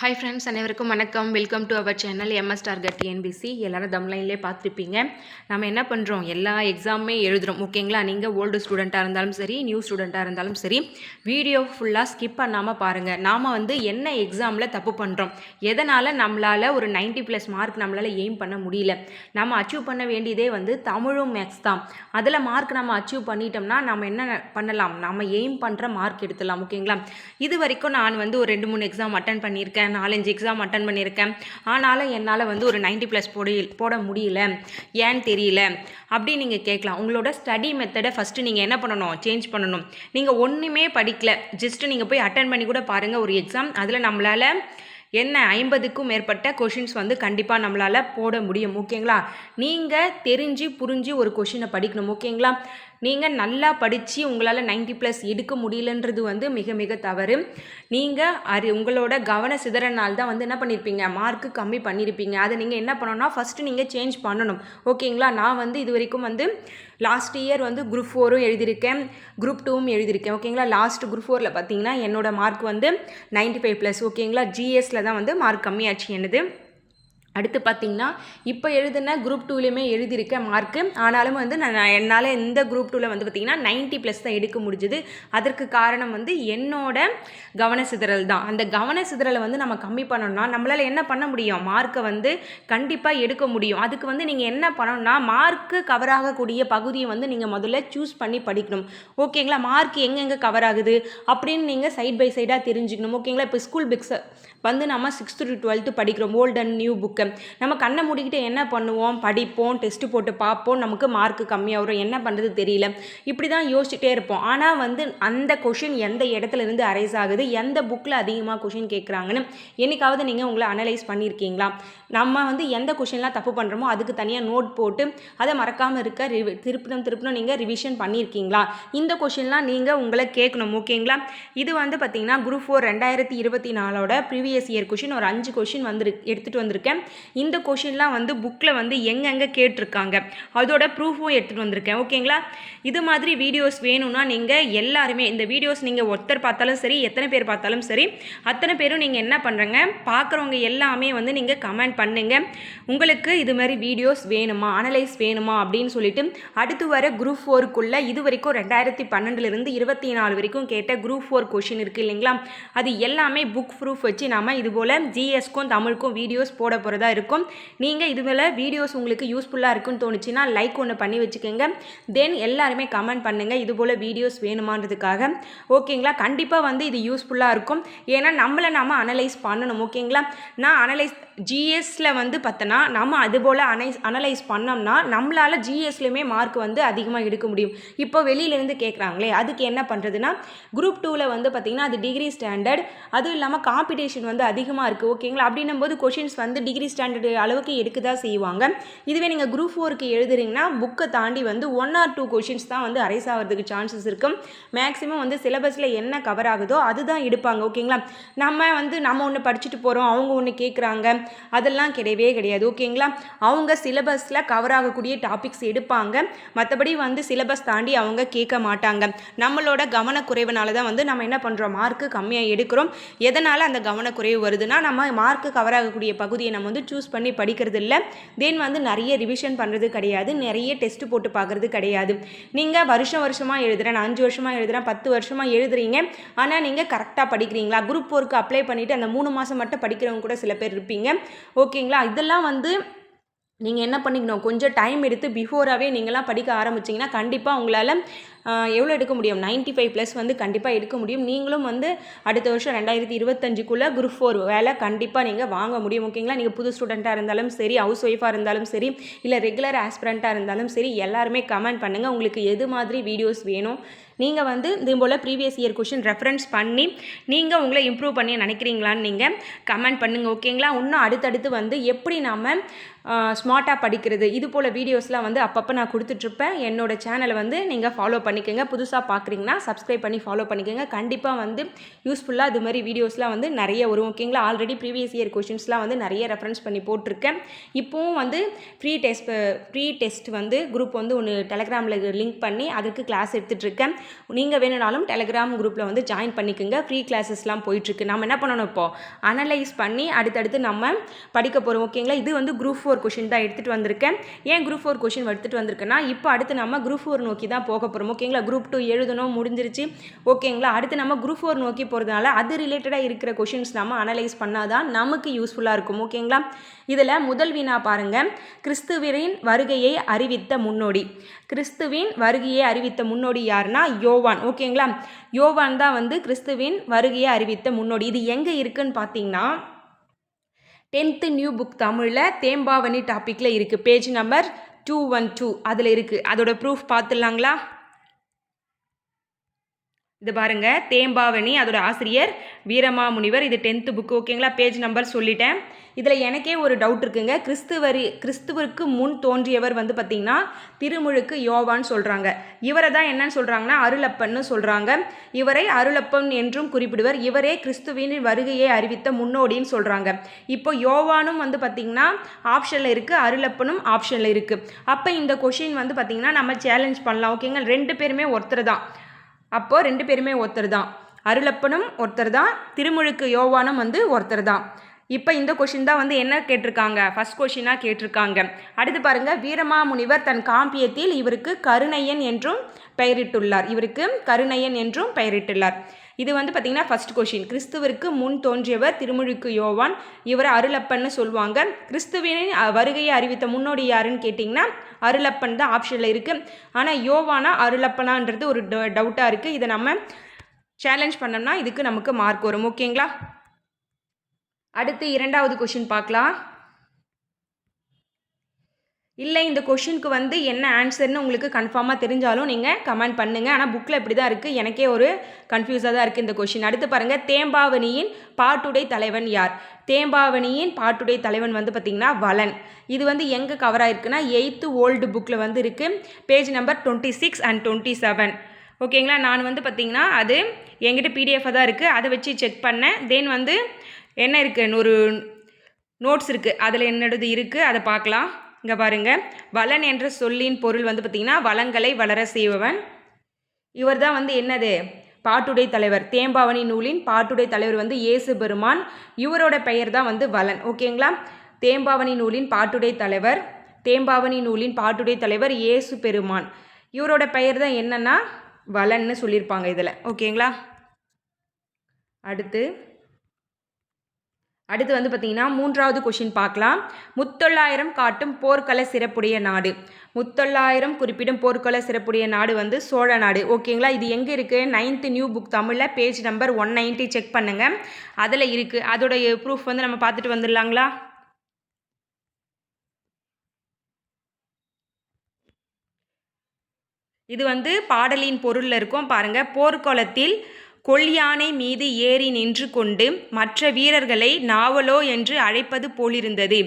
Hi friends அனைவருக்கும் வணக்கம். Welcome to our channel MS target TNPSC எல்லோரும் தம்லைன்லேயே பார்த்துருப்பீங்க. நம்ம என்ன பண்ணுறோம் எல்லா எக்ஸாமுமே எழுதுகிறோம் ஓகேங்களா? நீங்கள் ஓல்டு ஸ்டூடெண்ட்டாக இருந்தாலும் சரி நியூ ஸ்டூடெண்ட்டாக இருந்தாலும் சரி வீடியோ ஃபுல்லாக ஸ்கிப் பண்ணாமல் பாருங்கள் நாம் வந்து என்ன எக்ஸாமில் தப்பு பண்ணுறோம் எதனால் நம்மளால் ஒரு 90 ப்ளஸ் மார்க் நம்மளால் எய்ம் பண்ண முடியல? நம்ம அச்சீவ் பண்ண வேண்டியதே வந்து தமிழும் மேக்ஸ் தான். அதில் மார்க் நம்ம அச்சீவ் பண்ணிட்டோம்னா நம்ம என்ன பண்ணலாம்? நம்ம எய்ம் பண்ணுற மார்க் எடுத்துடலாம். ஓகேங்களா? இது வரைக்கும் நான் வந்து ஒரு ரெண்டு மூணு எக்ஸாம் அட்டன் பண்ணியிருக்கேன். நாலஞ்சு எக்ஸாம் அட்டன் பண்ணியிருக்கேன். ஆனாலும் என்னால் வந்து ஒரு 90 ப்ளஸ் போட போட முடியல. ஏன்னு தெரியல. அப்படி நீங்கள் கேட்கலாம். உங்களோட ஸ்டடி மெத்தடை ஃபஸ்ட்டு நீங்கள் என்ன பண்ணணும்? சேஞ்ச் பண்ணணும். நீங்கள் ஒன்றுமே படிக்கல. ஜஸ்ட்டு நீங்கள் போய் அட்டன் பண்ணி கூட பாருங்கள் ஒரு எக்ஸாம் அதில் நம்மளால் என்ன ஐம்பதுக்கும் மேற்பட்ட கொஷின்ஸ் வந்து கண்டிப்பாக நம்மளால் போட முடியும் ஓகேங்களா நீங்கள் தெரிஞ்சு புரிஞ்சு ஒரு கொஷினை படிக்கணும் ஓகேங்களா நீங்கள் நல்லா படித்து உங்களால் 90 ப்ளஸ் எடுக்க முடியலன்றது வந்து மிக மிக தவறு. நீங்கள் அறி உங்களோட கவன சிதறனால் தான் வந்து என்ன பண்ணியிருப்பீங்க மார்க்கு கம்மி பண்ணியிருப்பீங்க அதை நீங்கள் என்ன பண்ணணும்னா ஃபஸ்ட்டு நீங்கள் சேஞ்ச் பண்ணணும் ஓகேங்களா நான் வந்து இது வரைக்கும் வந்து லாஸ்ட் இயர் வந்து குரூப் ஃபோரும் எழுதியிருக்கேன். குரூப் டூவும் எழுதியிருக்கேன். ஓகேங்களா லாஸ்ட் குரூப் ஃபோரில் பார்த்தீங்கன்னா என்னோடய மார்க் வந்து 95 ஃபைவ் ப்ளஸ் ஓகேங்களா ஜிஎஸில் தான் வந்து மார்க் கம்மியாச்சு என்னது? அடுத்து பார்த்தீங்கன்னா இப்போ எழுதின குரூப் டூலையுமே எழுதியிருக்கேன் மார்க்கு ஆனாலும் வந்து நான் என்னால் இந்த குரூப் டூவில் வந்து பார்த்திங்கன்னா 90 ப்ளஸ் தான் எடுக்க முடிஞ்சுது. அதற்கு காரணம் வந்து என்னோட கவன சிதறல் தான். அந்த கவன சிதறலை வந்து நம்ம கம்மி பண்ணணும்னா நம்மளால் என்ன பண்ண முடியும்? மார்க்கை வந்து கண்டிப்பாக எடுக்க முடியும். அதுக்கு வந்து நீங்கள் என்ன பண்ணணும்னா மார்க்கு கவர் ஆகக்கூடிய பகுதியை வந்து நீங்கள் முதல்ல சூஸ் பண்ணி படிக்கணும். ஓகேங்களா? மார்க் எங்கெங்கே கவர் ஆகுது? அப்படின்னு நீங்கள் சைட் பை சைடாக தெரிஞ்சுக்கணும். ஓகேங்களா? இப்போ ஸ்கூல் புக்ஸை வந்து நம்ம சிக்ஸ்த்து டு டுவெல்த்து படிக்கிறோம். ஓல்டு அண்ட் நியூ புக்கை நம்ம கண்ணை மூடிக்கிட்டு என்ன பண்ணுவோம்? படிப்போம் டெஸ்ட்டு போட்டு பார்ப்போம். நமக்கு மார்க் கம்மியாக வரும் என்ன பண்ணுறது தெரியல. இப்படி தான் யோசிச்சுட்டே இருப்போம். ஆனால் வந்து அந்த கொஷின் எந்த இடத்துல இருந்து அரைஸ் ஆகுது? எந்த புக்கில் அதிகமாக கொஷின் கேட்குறாங்கன்னு என்னைக்காவது நீங்கள் உங்களை அனலைஸ் பண்ணியிருக்கீங்களா நம்ம வந்து எந்த கொஷின்லாம் தப்பு பண்ணுறோமோ அதுக்கு தனியாக நோட் போட்டு அதை மறக்காமல் இருக்க ரிவி திருப்பினும் திருப்பினும் நீங்கள் ரிவிஷன் பண்ணியிருக்கீங்களா இந்த கொஷின்லாம் நீங்கள் உங்களை கேட்கணும் ஓகேங்களா? இது வந்து பார்த்தீங்கன்னா குரூப் ஃபோர் ரெண்டாயிரத்தி இருபத்தி நாலோட ப்ரீவியஸ் இயர் கொஷின் ஒரு அஞ்சு கொஷின் வந்து எடுத்துகிட்டு வந்திருக்கேன். இந்த கொஷின்லாம் வந்து புக்கில் வந்து எங்கெங்கே கேட்டிருக்காங்க. அதோட ப்ரூஃபும் எடுத்துகிட்டு வந்திருக்கேன். ஓகேங்களா இது மாதிரி வீடியோஸ் வேணும்னா நீங்கள் எல்லாருமே இந்த வீடியோஸ் நீங்கள் ஒருத்தர் பார்த்தாலும் சரி எத்தனை பேர் பார்த்தாலும் சரி அத்தனை பேரும் நீங்கள் என்ன பண்ணுறங்க பார்க்குறவங்க எல்லாமே வந்து நீங்கள் கமெண்ட் பண்ணுங்க. உங்களுக்கு இது மாதிரி வீடியோஸ் வேணுமா? அனலைஸ் வேணுமா? அப்படின்னு சொல்லிட்டு அடுத்து வர குரூப் ஃபோருக்குள்ளே இது வரைக்கும் ரெண்டாயிரத்தி பன்னெண்டுலேருந்து இருபத்தி நாலு வரைக்கும் கேட்ட குரூப் ஃபோர் கொஷின் இருக்குது இல்லைங்களா? அது எல்லாமே புக் ப்ரூஃப் வச்சு நாம இது போல் ஜிஎஸ்க்கும் தமிழுக்கும் வீடியோஸ் போட போகிறதா இருக்கும். நீங்கள் இது போல் வீடியோஸ் உங்களுக்கு யூஸ்ஃபுல்லாக இருக்குன்னு தோணுச்சுன்னா லைக் ஒன்று பண்ணி வச்சுக்கோங்க. தென் எல்லாருமே கமெண்ட் பண்ணுங்கள் இது போல் வீடியோஸ் வேணுமான்றதுக்காக. ஓகேங்களா கண்டிப்பாக வந்து இது யூஸ்ஃபுல்லாக இருக்கும். ஏன்னா நம்மளை நம்ம அனலைஸ் பண்ணணும் ஓகேங்களா நான் அனலைஸ் ஜிஎஸ்ல வந்து பார்த்தோன்னா நம்ம அது போல் அனைஸ் அனலைஸ் பண்ணோம்னா நம்மளால் ஜிஎஸ்லையுமே மார்க் வந்து அதிகமாக எடுக்க முடியும். இப்போ வெளியிலேருந்து கேட்குறாங்களே அதுக்கு என்ன பண்ணுறதுன்னா குரூப் டூவில் வந்து பார்த்திங்கன்னா அது டிகிரி ஸ்டாண்டர்ட் அதுவும் இல்லாமல் காம்படிஷன் வந்து அதிகமாக இருக்குது ஓகேங்களா அப்படின்னும் போது கொஷின்ஸ் வந்து டிகிரி ஸ்டாண்டர்டு அளவுக்கு எடுக்க தான் செய்வாங்க. இதுவே நீங்கள் குரூப் ஃபோருக்கு எழுதுறீங்கன்னா புக்கை தாண்டி வந்து ஒன் ஆர் டூ கொஷின்ஸ் தான் வந்து அரைஸ் ஆகிறதுக்கு சான்சஸ் இருக்கும். மேக்ஸிமம் வந்து சிலபஸில் என்ன கவர் ஆகுதோ அதுதான் எடுப்பாங்க ஓகேங்களா நம்ம வந்து நம்ம ஒன்று படிச்சுட்டு போகிறோம் அவங்க ஒன்று கேட்குறாங்க அதெல்லாம் கிடையவே கிடையாது. ஓகேங்களா? அவங்க சிலபஸில் கவர் ஆகக்கூடிய டாபிக்ஸ் எடுப்பாங்க. மற்றபடி வந்து சிலபஸ் தாண்டி அவங்க கேட்க மாட்டாங்க. நம்மளோட கவனக்குறைவுனால தான் வந்து நம்ம என்ன பண்ணுறோம் மார்க்கு கம்மியாக எடுக்கிறோம். எதனால் அந்த கவனக்குறைவு வருதுன்னா நம்ம மார்க்கு கவர் ஆகக்கூடிய பகுதியை நம்ம வந்து சூஸ் பண்ணி படிக்கிறது இல்லை தென் வந்து நிறைய ரிவிஷன் பண்ணுறது கிடையாது. நிறைய டெஸ்ட் போட்டு பார்க்குறது கிடையாது. நீங்கள் வருஷம் வருஷமாக எழுதுகிறேன் நான் அஞ்சு வருஷமாக எழுதுகிறேன் பத்து வருஷமாக எழுதுறீங்க. ஆனால் நீங்கள் கரெக்டாக படிக்கிறீங்களா? குரூப் ஒர்க்கு அப்ளை பண்ணிவிட்டு அந்த மூணு மாதம் மட்டும் படிக்கிறவங்க கூட சில பேர் இருப்பீங்க. ஓகேங்களா? இதெல்லாம் வந்து நீங்கள் என்ன பண்ணிக்கணும்? கொஞ்சம் டைம் எடுத்து பிஃபோராகவே நீங்களாம் படிக்க ஆரம்பிச்சிங்கன்னா கண்டிப்பாக உங்களால் எவ்வளோ எடுக்க முடியும்? 95 ஃபைவ் ப்ளஸ் வந்து கண்டிப்பாக எடுக்க முடியும். நீங்களும் வந்து அடுத்த வருஷம் ரெண்டாயிரத்தி இருபத்தஞ்சுக்குள்ளே குரூப் ஃபோர் வேலை கண்டிப்பாக நீங்கள் வாங்க முடியும். ஓகேங்களா? நீங்கள் புது ஸ்டூடெண்ட்டாக இருந்தாலும் சரி ஹவுஸ் ஒய்ஃபாக இருந்தாலும் சரி இல்லை ரெகுலர் ஆஸ்பிரண்ட்டாக இருந்தாலும் சரி எல்லாருமே கமெண்ட் பண்ணுங்கள் உங்களுக்கு எது மாதிரி வீடியோஸ் வேணும்? நீங்கள் வந்து இது போல் ப்ரீவியஸ் இயர் கொஷின் ரெஃபரன்ஸ் பண்ணி நீங்கள் உங்களை இம்ப்ரூவ் பண்ணி நினைக்கிறீங்களான்னு நீங்கள் கமெண்ட் பண்ணுங்கள் ஓகேங்களா இன்னும் அடுத்தடுத்து வந்து எப்படி நாம் ஸ்மார்ட்டாக படிக்கிறது இது போல் வீடியோஸ்லாம் வந்து அப்பப்போ நான் கொடுத்துட்ருப்பேன். என்னோட சேனலை வந்து நீங்கள் ஃபாலோ பண்ணிக்கோங்க. புதுசாக பார்க்குறீங்கன்னா சப்ஸ்கிரைப் பண்ணி ஃபாலோ பண்ணிக்கோங்க. கண்டிப்பாக வந்து யூஸ்ஃபுல்லாக இது மாதிரி வீடியோஸ்லாம் வந்து நிறைய வரும் ஓகேங்களா ஆல்ரெடி ப்ரீவியஸ் இயர் கொஷின்ஸ்லாம் வந்து நிறைய ரெஃபரன்ஸ் பண்ணி போட்டிருக்கேன். இப்போவும் வந்து ஃப்ரீ டெஸ்ட் ஃப்ரீ டெஸ்ட் வந்து குரூப் வந்து ஒன்று டெலகிராமில் லிங்க் பண்ணி அதுக்கு கிளாஸ் எடுத்துகிட்ருக்கேன் நீங்கள் வேணும்னாலும் டெலிகிராம் குரூப்பில் வந்து ஜாயின் பண்ணிக்கோங்க. ஃப்ரீ கிளாஸஸ்லாம் போயிட்டுருக்கு. நம்ம என்ன பண்ணணும் இப்போ? அனலைஸ் பண்ணி அடுத்தடுத்து நம்ம படிக்க போகிறோம் ஓகேங்களா இது வந்து குரூப் ஃபோர் கொஷின் தான் எடுத்துகிட்டு வந்திருக்கேன். ஏன் குரூப் ஃபோர் கொஷின் எடுத்துகிட்டு வந்திருக்கேன்னா இப்போ அடுத்து நம்ம குரூப் ஃபோர் நோக்கி தான் போக போகிறோம் ஓகேங்களா குரூப் டூ எழுதணும் முடிஞ்சிருச்சு. ஓகேங்களா அடுத்து நம்ம குரூப் ஃபோர் நோக்கி போகிறதுனால அது ரிலேட்டடாக இருக்கிற கொஷின்ஸ் நம்ம அனலைஸ் பண்ணால் தான் நமக்கு யூஸ்ஃபுல்லாக இருக்கும். ஓகேங்களா இதில் முதல் வினா பாருங்கள் கிறிஸ்துவரின் வருகையை அறிவித்த முன்னோடி. கிறிஸ்துவின் வருகையை அறிவித்த முன்னோடி யாருன்னா யோவான். ஓகேங்களா? யோவான் தான் வந்து கிறிஸ்துவின் வருகையை அறிவித்த முன்னோடி. இது எங்கே இருக்குன்னு பார்த்தீங்கன்னா டென்த்து நியூ புக் தமிழில் தேம்பாவணி டாப்பிக்கில் இருக்குது page number two one two. அதில் இருக்குது அதோட ப்ரூஃப் பார்த்துடலாங்களா? இது பாருங்க. தேம்பாவணி அதோட ஆசிரியர் வீரமாமுனிவர். இது டென்த்து புக். ஓகேங்களா? பேஜ் நம்பர் சொல்லிட்டேன். இதில் எனக்கே ஒரு டவுட் இருக்குங்க. கிறிஸ்துவரி கிறிஸ்துவருக்கு முன் தோன்றியவர் வந்து பார்த்திங்கன்னா திருமுழுக்கு யோவான்னு சொல்கிறாங்க இவரை தான் என்னன்னு சொல்கிறாங்கன்னா அருளப்பன்னு சொல்கிறாங்க இவரை அருளப்பன் என்றும் குறிப்பிடுவர். இவரே கிறிஸ்துவின் வருகையை அறிவித்த முன்னோடின்னு சொல்கிறாங்க இப்போ யோவானும் வந்து பார்த்திங்கன்னா ஆப்ஷனில் இருக்குது அருளப்பனும் ஆப்ஷனில் இருக்குது அப்போ இந்த கொஷின் வந்து பார்த்திங்கன்னா நம்ம சேலஞ்ச் பண்ணலாம். ஓகேங்க ரெண்டு பேருமே ஒருத்தர் தான். அப்போது ரெண்டு பேருமே ஒருத்தர் தான். அருளப்பனும் ஒருத்தர் தான். திருமுழுக்கு யோவானும் வந்து ஒருத்தர் தான். இப்போ இந்த கொஷின் தான் வந்து என்ன கேட்டிருக்காங்க? ஃபஸ்ட் கொஷினாக கேட்டிருக்காங்க. அடுத்து பாருங்கள் வீரமாமுனிவர் தன் காம்பியத்தில் இவருக்கு கருணையன் என்றும் பெயரிட்டுள்ளார். இவருக்கு கருணையன் என்றும் பெயரிட்டுள்ளார். இது வந்து பார்த்திங்கன்னா ஃபஸ்ட் கொஷின் கிறிஸ்துவிற்கு முன் தோன்றியவர் திருமுழுக்கு யோவான். இவர் அருளப்பன்னு சொல்லுவாங்க. கிறிஸ்துவின் வருகையை அறிவித்த முன்னோடி யாருன்னு கேட்டிங்கன்னா அருளப்பன் தான் ஆப்ஷனில் இருக்குது ஆனால் யோவானா அருளப்பனான்றது ஒரு டவுட்டாக இருக்குது இதை நம்ம சேலஞ்ச் பண்ணோம்னா இதுக்கு நமக்கு மார்க் வரும். ஓகேங்களா அடுத்து இரண்டாவது கொஷின் பார்க்கலாம். இல்லை இந்த கொஷினுக்கு வந்து என்ன ஆன்சர்னு உங்களுக்கு கன்ஃபார்மாக தெரிஞ்சாலும் நீங்கள் கமெண்ட் பண்ணுங்கள் ஆனால் புக்கில் இப்படி தான் இருக்குது எனக்கே ஒரு கன்ஃபியூஸாக தான் இருக்குது இந்த கொஷின் அடுத்து பாருங்கள் தேம்பாவணியின் பாட்டுடை தலைவன் யார்? தேம்பாவணியின் பாட்டுடை தலைவன் வந்து பார்த்திங்கன்னா வலன் இது வந்து எங்கே கவர் ஆயிருக்குன்னா எயித்து ஓல்டு புக்கில் வந்து இருக்குது page number twenty six and twenty seven ஓகேங்களா நான் வந்து பார்த்திங்கன்னா அது என்கிட்ட பிடிஎஃபாக தான் இருக்குது அதை வச்சு செக் பண்ணேன். தென் வந்து என்ன இருக்குது ஒரு நோட்ஸ் இருக்குது அதில் என்னோடது இருக்குது அதை பார்க்கலாம் இங்கே பாருங்கள் வளன் என்ற சொல்லின் பொருள் வந்து பார்த்திங்கன்னா வளங்களை வளர செய்பவன் இவர் தான் வந்து என்னது? பாட்டுடை தலைவர். தேம்பாவணி நூலின் பாட்டுடை தலைவர் வந்து இயேசு பெருமான். இவரோட பெயர் தான் வந்து வலன் ஓகேங்களா தேம்பாவணி நூலின் பாட்டுடை தலைவர். தேம்பாவணி நூலின் பாட்டுடை தலைவர் இயேசு பெருமான். இவரோட பெயர் தான் என்னென்னா வளன்னு சொல்லியிருப்பாங்க இதில். ஓகேங்களா அடுத்து அடுத்து வந்து பார்த்திங்கன்னா மூன்றாவது கொஷின் பார்க்கலாம். முத்தொள்ளாயிரம் காட்டும் போர்க்கள சிறப்புடைய நாடு. முத்தொள்ளாயிரம் குறிப்பிடும் போர்க்கள சிறப்புடைய நாடு வந்து சோழ நாடு. ஓகேங்களா இது எங்கே இருக்குது நைன்த்து நியூ புக் தமிழில் page number one ninety check பண்ணுங்கள் அதில் இருக்குது அதோடைய ப்ரூஃப் வந்து நம்ம பார்த்துட்டு வந்துடலாங்களா? இது வந்து பாடலின் பொருளில் இருக்கும். பாருங்கள் போர்க்கோளத்தில் கொள்யானை மீது ஏறி நின்று கொண்டு மற்ற வீரர்களை நாவலோ என்று அழைப்பது போலிருந்தது.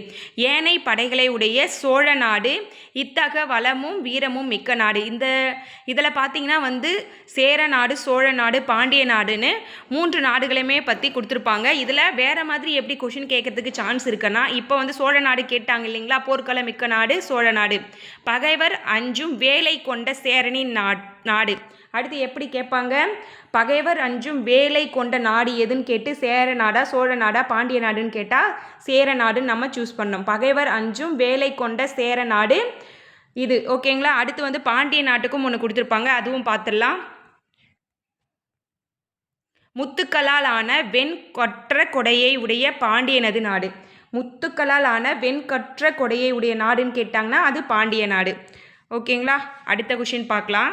ஏனை படைகளை உடைய சோழ நாடு இத்தக வளமும் வீரமும் மிக்க நாடு. இந்த இதில் பார்த்தீங்கன்னா வந்து சேர நாடு சோழ நாடு பாண்டிய நாடுன்னு மூன்று நாடுகளையுமே பற்றி கொடுத்துருப்பாங்க. இதில் வேறு மாதிரி எப்படி கொஷின் கேட்கறதுக்கு சான்ஸ் இருக்குன்னா இப்போ வந்து சோழ நாடு கேட்டாங்க இல்லைங்களா? போர்க்கள மிக்க நாடு சோழ நாடு. பகைவர் அஞ்சும் வேலை கொண்ட சேரனின் நாடு. அடுத்து எப்படி கேட்பாங்க? பகைவர் அஞ்சும் வேலை கொண்ட நாடு எதுன்னு கேட்டு சேர நாடா சோழ நாடா பாண்டிய நாடுன்னு கேட்டால் சேர நாடுன்னு நம்ம சூஸ் பண்ணோம் பகைவர் அஞ்சும் வேலை கொண்ட சேர நாடு இது. ஓகேங்களா அடுத்து வந்து பாண்டிய நாட்டுக்கும் ஒன்று கொடுத்துருப்பாங்க. அதுவும் பார்த்துடலாம் முத்துக்களால் ஆன வெண்கொற்ற கொடையை உடைய பாண்டியனது நாடு. முத்துக்களால் ஆன வெண்கற்ற கொடையை உடைய நாடுன்னு கேட்டாங்கன்னா அது பாண்டிய நாடு. ஓகேங்களா அடுத்த கொஷின் பார்க்கலாம்.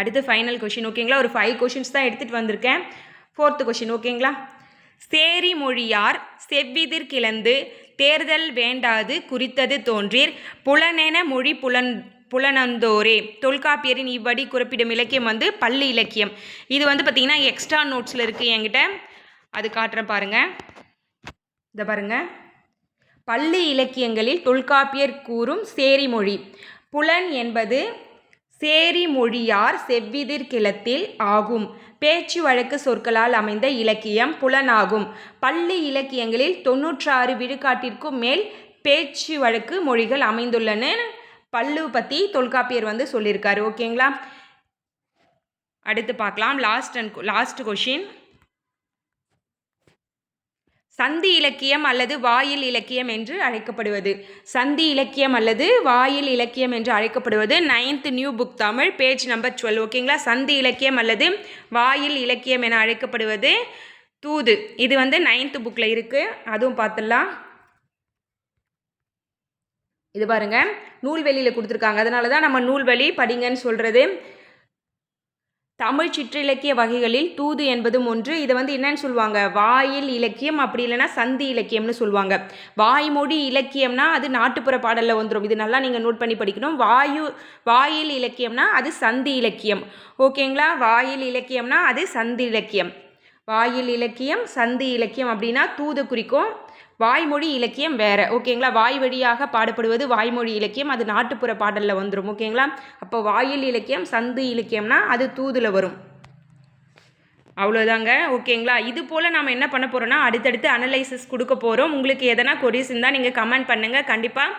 அடுத்து ஃபைனல் கொஷின் ஓகேங்களா ஒரு ஃபைவ் கொஷின்ஸ் தான் எடுத்துகிட்டு வந்திருக்கேன். ஃபோர்த்து கொஷின் ஓகேங்களா சேரி மொழியார் செவ்விதிர் கிளந்து தேர்தல் வேண்டாது குறித்தது தோன்றீர் புலனென மொழி புலன் புலனந்தோரே. தொல்காப்பியரின் இவ்வடி குறிப்பிடும் இலக்கியம் வந்து பள்ளி இலக்கியம். இது வந்து பார்த்திங்கன்னா எக்ஸ்ட்ரா நோட்ஸில் இருக்குது என்கிட்ட. அது காட்டுறேன் பாருங்கள் இதை பாருங்கள் பள்ளி இலக்கியங்களில் தொல்காப்பியர் கூறும் சேரி மொழி புலன் என்பது சேரி மொழியார் செவ்விதிர் கிளத்தில் ஆகும். பேச்சு வழக்கு சொற்களால் அமைந்த இலக்கியம் புலனாகும். பள்ளி இலக்கியங்களில் தொன்னூற்றாறு விழுக்காட்டிற்கும் மேல் பேச்சு வழக்கு மொழிகள் அமைந்துள்ளன. பல்லு பற்றி தொல்காப்பியர் வந்து சொல்லியிருக்காரு. ஓகேங்களா? அடுத்து பார்க்கலாம். Last and last question. சந்தி இலக்கியம் அல்லது வாயில் இலக்கியம் என்று அழைக்கப்படுவது. சந்தி இலக்கியம் அல்லது வாயில் இலக்கியம் என்று அழைக்கப்படுவது ninth new book Tamil page number twelve ஓகேங்களா சந்தி இலக்கியம் அல்லது வாயில் இலக்கியம் என அழைக்கப்படுவது தூது. இது வந்து நைன்த்து புக்கில் இருக்குது அதுவும் பார்த்துடலாம் இது பாருங்க. நூல்வெளியில் கொடுத்துருக்காங்க. அதனால தான் நம்ம நூல்வெளி படிங்கன்னு சொல்கிறது தமிழ் சிற்றிலக்கிய வகைகளில் தூது என்பதும் ஒன்று. இதை வந்து என்னன்னு சொல்லுவாங்க? வாயில் இலக்கியம் அப்படி இல்லைன்னா சந்தி இலக்கியம்னு சொல்லுவாங்க. வாய்மொழி இலக்கியம்னா அது நாட்டுப்புற பாடலில் வந்துடும் இது நல்லா நீங்கள் நோட் பண்ணி படிக்கணும். வாயு வாயில் இலக்கியம்னா அது சந்தி இலக்கியம். ஓகேங்களா? வாயில் இலக்கியம்னா அது சந்தி இலக்கியம். வாயில் இலக்கியம் சந்தி இலக்கியம் அப்படின்னா தூது குறிக்கும். வாய்மொழி இலக்கியம் வேறு. ஓகேங்களா? வாய் வழியாக பாடப்படுவது வாய்மொழி இலக்கியம். அது நாட்டுப்புற பாடலில் வந்துடும் ஓகேங்களா? அப்போ வாயில் இலக்கியம் சந்து இலக்கியம்னா அது தூதில் வரும். அவ்வளோதாங்க ஓகேங்களா? இது போல் நம்ம என்ன பண்ண போகிறோம்னா அடுத்தடுத்து அனலைசிஸ் கொடுக்க போகிறோம் உங்களுக்கு எதனா கொரிஸ் இருந்தால் நீங்கள் கமெண்ட் பண்ணுங்கள் கண்டிப்பாக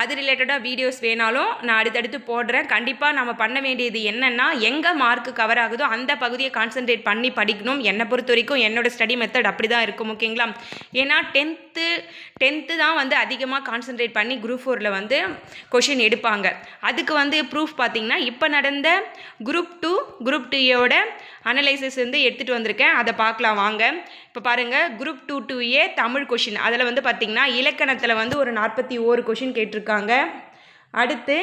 அது ரிலேட்டடாக வீடியோஸ் வேணாலும் நான் அடுத்தடுத்து போடுறேன். கண்டிப்பாக நம்ம பண்ண வேண்டியது என்னென்னா எங்கே மார்க்கு கவர் ஆகுதோ அந்த பகுதியை கான்சென்ட்ரேட் பண்ணி படிக்கணும். என்னை பொறுத்த வரைக்கும் என்னோடய ஸ்டடி மெத்தட் அப்படி தான் இருக்கும் ஓகேங்களா ஏன்னா டென்த்து டென்த்து தான் வந்து அதிகமாக கான்சென்ட்ரேட் பண்ணி குரூப் ஃபோரில் வந்து கொஷின் எடுப்பாங்க. அதுக்கு வந்து ப்ரூஃப் பார்த்திங்கன்னா இப்போ நடந்த குரூப் டூ குரூப் டூயோட அனலைசிஸ் வந்து எடுத்துகிட்டு வந்திருக்கேன். அதை பார்க்கலாம் வாங்க. இப்போ பாருங்கள் group two two A Tamil question அதில் வந்து பார்த்திங்கன்னா இலக்கணத்தில் வந்து ஒரு நாற்பத்தி ஓரு கொஷின் கொடுத்துருக்காங்க. அடுத்து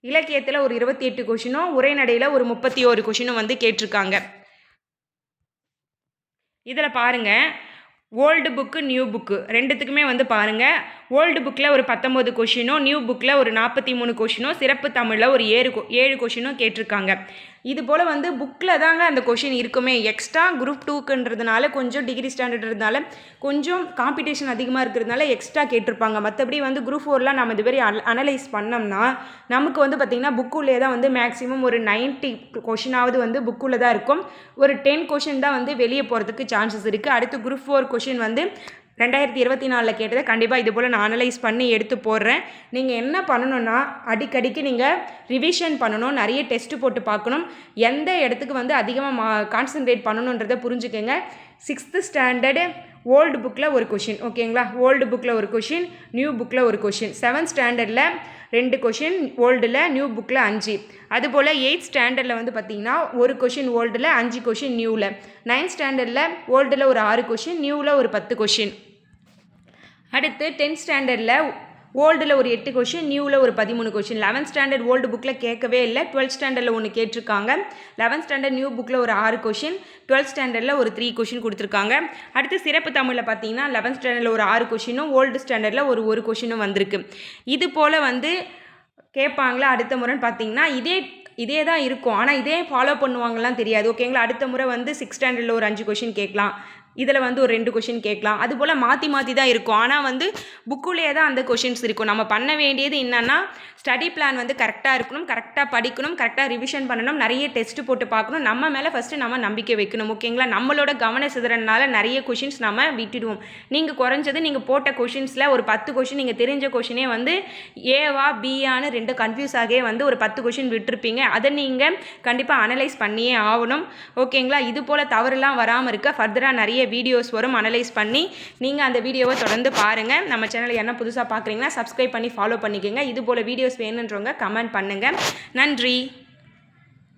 இலக்கியத்தில் ஒரு இருபத்தி எட்டு கொஷினும் உரைநடையில் ஒரு முப்பத்தி ஓரு கொஷினும் வந்து கேட்டிருக்காங்க. இதில் பாருங்கள் ஓல்டு புக்கு நியூ புக்கு. ரெண்டுத்துக்குமே வந்து பாருங்கள் ஓல்டு புக்கில் ஒரு பத்தொம்போது கொஷினோ நியூ புக்கில் ஒரு நாற்பத்தி மூணு கொஷினோ சிறப்பு தமிழில் ஒரு ஏழு ஏழு கொஷினும் கேட்டிருக்காங்க. இது போல் வந்து புக்கில் தாங்க அந்த கொஷின் இருக்குமே. எக்ஸ்ட்ரா குரூப் டூக்குன்றதுனால கொஞ்சம் டிகிரி ஸ்டாண்டர்ட்றதுனால கொஞ்சம் காம்படிஷன் அதிகமாக இருக்கிறதுனால எக்ஸ்ட்ரா கேட்டிருப்பாங்க. மற்றபடி வந்து குரூப் ஃபோர்லாம் நம்ம இதுவரை அனலைஸ் பண்ணோம்னா நமக்கு வந்து பார்த்திங்கன்னா புக்குள்ளே தான் வந்து மேக்ஸிமம் ஒரு நைன்ட்டி கொஷினாவது வந்து புக்குள்ளே தான் இருக்கும். ஒரு டென் கொஷின் தான் வந்து வெளியே போகிறதுக்கு சான்சஸ் இருக்குது அடுத்து குரூப் ஃபோர் கொஷின் வந்து ரெண்டாயிரத்தி இருபத்தி நாலில் கேட்டதை கண்டிப்பாக இது போல் நான் அனலைஸ் பண்ணி எடுத்து போடுறேன். நீங்கள் என்ன பண்ணணுன்னா அடிக்கடிக்கு நீங்கள் ரிவிஷன் பண்ணணும் நிறைய டெஸ்ட்டு போட்டு பார்க்கணும். எந்த இடத்துக்கு வந்து அதிகமாக மா கான்சன்ட்ரேட் பண்ணணுன்றதை புரிஞ்சுக்கோங்க. சிக்ஸ்த்து ஸ்டாண்டர்டு ஓல்டு புக்கில் ஒரு கொஷின் ஓகேங்களா ஓல்டு புக்கில் ஒரு கொஷின் நியூ புக்கில் ஒரு கொஷின் செவன்த் ஸ்டாண்டர்டில் ரெண்டு கொஷின் ஓல்டில் நியூ புக்கில் அஞ்சு. அதுபோல் எயித் ஸ்டாண்டர்டில் வந்து பார்த்திங்கன்னா ஒரு கொஷின் ஓல்டில் அஞ்சு கொஷின் நியூவில் நைன்த் ஸ்டாண்டர்டில் ஓல்டில் ஒரு ஆறு கொஷின் நியூவில் ஒரு பத்து கொஷின் அடுத்து டென்த் ஸ்டாண்டர்டில் ஓல்டில் ஒரு எட்டு கொஷின் நியூவில் ஒரு பதிமூணு கொஷின் லெவன்த் ஸ்டாண்டர்ட் ஓல்டு புக்கில் கேட்கவே இல்லை. டுவெல்த் ஸ்டாண்டர்டில் ஒன்று கேட்டிருக்காங்க. லெவன்த் ஸ்டாண்டர்ட் நியூ புக்கில் ஒரு ஆறு கொஷின் டுவெல்த் ஸ்டாண்டர்டில் ஒரு த்ரீ கொஷின் கொடுத்துருக்காங்க. அடுத்து சிறப்பு தமிழில் பார்த்தீங்கன்னா லெவன்த் ஸ்டாண்டர்டில் ஒரு ஆறு கொஷினும் ஓல்டு ஸ்டாண்டர்டில் ஒரு ஒரு கொஷினும் வந்திருக்கு. இது போல் வந்து கேட்பாங்களா அடுத்த முறைன்னு பார்த்தீங்கன்னா இதே இதே தான் இருக்கும். ஆனால் இதே ஃபாலோ பண்ணுவாங்கலாம் தெரியாது. ஓகேங்களா அடுத்த முறை வந்து சிக்ஸ் ஸ்டாண்டர்டில் ஒரு அஞ்சு கொஷின் கேட்கலாம். இதில் வந்து ஒரு ரெண்டு கொஷின் கேட்கலாம். அது போல் மாற்றி மாற்றி தான் இருக்கும். ஆனால் வந்து புக்குள்ளேயே தான் அந்த கொஷின்ஸ் இருக்கும். நம்ம பண்ண வேண்டியது என்னென்னா ஸ்டடி பிளான் வந்து கரெக்டாக இருக்கணும் கரெக்டாக படிக்கணும் கரெக்டாக ரிவிஷன் பண்ணணும் நிறைய டெஸ்ட் போட்டு பார்க்கணும். நம்ம மேலே ஃபஸ்ட்டு நம்ம நம்பிக்கை வைக்கணும் ஓகேங்களா நம்மளோட கவன சிதறனால நிறைய கொஷின்ஸ் நம்ம விட்டுடுவோம். நீங்கள் குறைஞ்சது நீங்கள் போட்ட கொஷின்ஸில் ஒரு பத்து கொஷின் நீங்கள் தெரிஞ்ச கொஷினே வந்து ஏவா பிஆன்னு ரெண்டு கன்ஃபியூஸ் ஆகவே வந்து ஒரு பத்து கொஷின் விட்டுருப்பீங்க. அதை நீங்கள் கண்டிப்பாக அனலைஸ் பண்ணியே ஆகணும் ஓகேங்களா இது போல் தவறுலாம் வராமல் இருக்க ஃபர்தராக நிறைய வீடியோஸ் வரும் அனலைஸ் பண்ணி நீங்கள் அந்த வீடியோவை தொடர்ந்து பாருங்கள் நம்ம சேனலை என்ன புதுசாக பார்க்குறீங்கன்னா சப்ஸ்கிரைப் பண்ணி ஃபாலோ பண்ணிக்கோங்க. இது போல் வீடியோஸ் வேணுன்றவங்க கமெண்ட் பண்ணுங்கள் நன்றி.